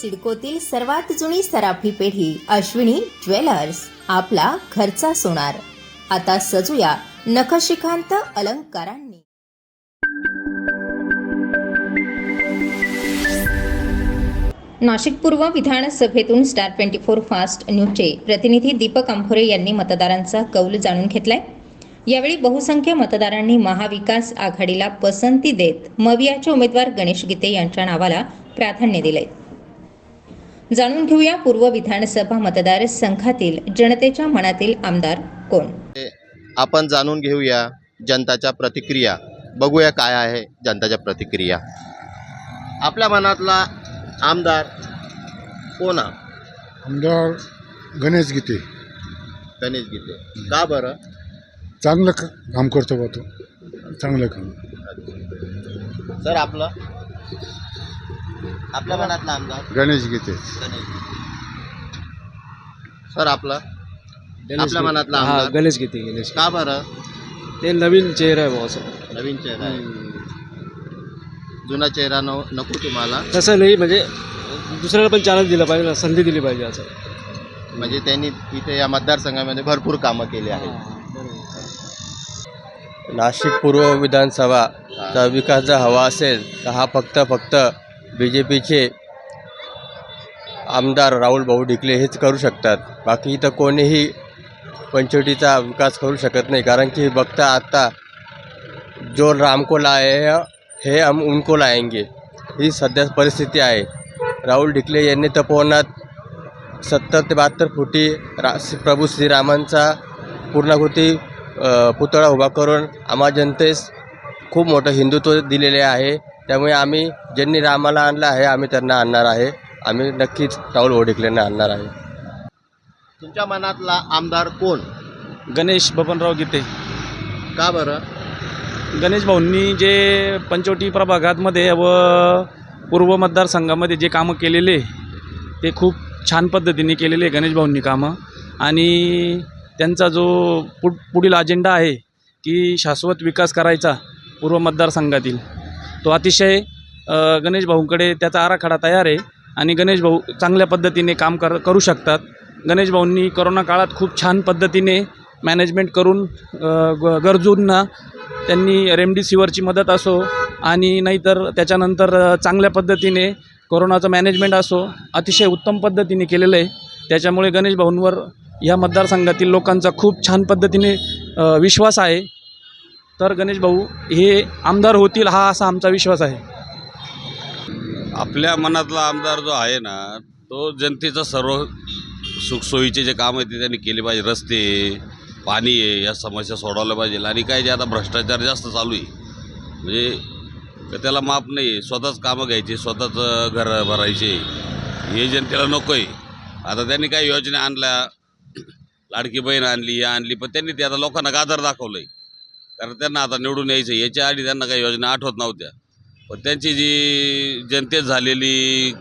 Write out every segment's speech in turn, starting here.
सिडकोतील सर्वात जुनी सराफी पेढी अश्विनी ज्वेलर्स आपला घरचा सोनार. आता सजूया नखशिखांत अलंकारांनी. नाशिक पूर्व विधानसभेतून स्टार ट्वेंटी फोर फास्ट न्यूजचे प्रतिनिधी दीपक अंभोरे यांनी मतदारांचा कौल जाणून घेतलाय. यावेळी बहुसंख्य मतदारांनी महाविकास आघाडीला पसंती देत मवियाचे उमेदवार गणेश गीते यांच्या नावाला प्राधान्य दिले जाणून घेऊया पूर्व विधानसभा मतदारसंघातील जनतेच्या मनातील आमदार कोण? आपण जाणून घेऊया जनताच्या प्रतिक्रिया. बघूया काय आहे जनताच्या प्रतिक्रिया. आपल्या मनातला आमदार कोण? आमदार गणेश गीते. गणेश गीते. का बरं? चांगलं काम करतो बा तो. चांगलं काम. सर आपलं? आपल्या मनातला आमदार गणेश गीते. गणेश गीते. सर आपलं? आपल्या मनातला हा आमदार गणेश गीते गणेश का बरं? ते नवीन चेहरा आहे भाऊ असं. नवीन चेहरा आहे. जुना चेहरा न नको तुम्हाला. तसं नाही म्हणजे दुसऱ्याला पण चान्स दिला पाहिजे ना संधी दिली पाहिजे असं. म्हणजे त्यांनी इथे या मतदारसंघामध्ये भरपूर कामं केली आहेत. नाशिक पूर्व विधानसभाचा विकास जर हवा असेल तर हा फक्त फक्त बी जे पीचे आमदार राहुल भाऊ ढिकले हेच करू शकतात. बाकी इथं कोणीही पंचवटीचा विकास करू शकत नाही. कारण की बघता आत्ता जो रामकोला आहे हे हम उनको लाएंगे ही सध्या परिस्थिती आहे. राहुल ढिकले यांनी तपोवनात सत्तर ते बहात्तर फुटी रा प्रभू श्रीरामांचा पूर्णाकृती पुतळा उभा करून आम्हा जनतेस खूप मोठं हिंदुत्व दिलेले आहे. त्यामुळे आम्ही ज्यांनी रामाला आणलं आहे आम्ही त्यांना आणणार आहे. आम्ही नक्कीच राहुल ओढिकलेंना आणणार आहे. तुमच्या मनातला आमदार कोण? गणेश बबनराव गीते. का बरं? गणेश भाऊंनी जे पंचवटी प्रभागातमध्ये व पूर्व मतदारसंघामध्ये जे कामं केलेले ते खूप छान पद्धतीने केलेले गणेश भाऊंनी कामं. आणि त्यांचा जो पुढ पुढील अजेंडा आहे की शाश्वत विकास करायचा पूर्व मतदारसंघातील. तो अतिशय गणेश भाऊंकडे त्याचा आराखडा तयार आहे आणि गणेश भाऊ चांगल्या पद्धतीने काम कर करू शकतात. गणेश भाऊंनी करोना काळात खूप छान पद्धतीने मॅनेजमेंट करून ग गरजूंना त्यांनी रेमडिसिवरची मदत असो आणि नाहीतर त्याच्यानंतर चांगल्या पद्धतीने कोरोनाचं मॅनेजमेंट असो अतिशय उत्तम पद्धतीने केलेलं आहे. त्याच्यामुळे गणेश भाऊंवर या मतदारसंघातील लोकांचा खूप छान पद्धतीने विश्वास आहे. तर गणेश भाऊ हे आमदार होतील हा असा आमचा विश्वास आहे. आपल्या मनातला आमदार जो आहे ना तो जनतेचं सर्व सुखसोयीचे जे काम आहे ते त्यांनी केले पाहिजे. रस्ते पाणी आहे या समस्या सोडवल्या पाहिजे. आणि काय जे आता भ्रष्टाचार जास्त चालू आहे म्हणजे त्याला माप नाही आहे स्वतःच कामं घ्यायचे स्वतःच घर भरायचे हे जनतेला नको आहे आता त्यांनी काही योजना आणल्या लाडकी बहीण आणली या आणली पण त्यांनी ते आता लोकांना गाजर दाखवलं आहे कारण त्यांना आता निवडून यायचं आहे. याच्या आधी त्यांना काही योजना आठवत नव्हत्या. पण त्यांची जी जनतेत झालेली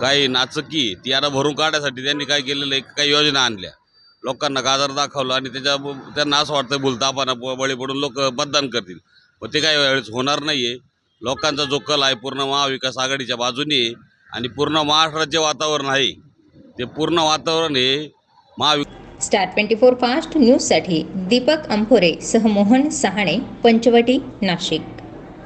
काही नाचकी ती आता भरून काढण्यासाठी त्यांनी काय केलेलं आहे काही योजना आणल्या. लोकांना गाजर दाखवलं आणि त्याच्या त्यांना असं वाटतं भुलतापाना बळी पडून लोक मतदान करतील. पण ते काही वेळेस होणार नाही आहे लोकांचा जो कल आहे पूर्ण महाविकास आघाडीच्या बाजूने आणि पूर्ण महाराष्ट्रात जे वातावरण आहे. ते पूर्ण वातावरण हे महावि स्टार ट्वेंटी फोर फास्ट न्यूजसाठी दीपक अंभोरे सह मोहन सहाणे पंचवटी नाशिक.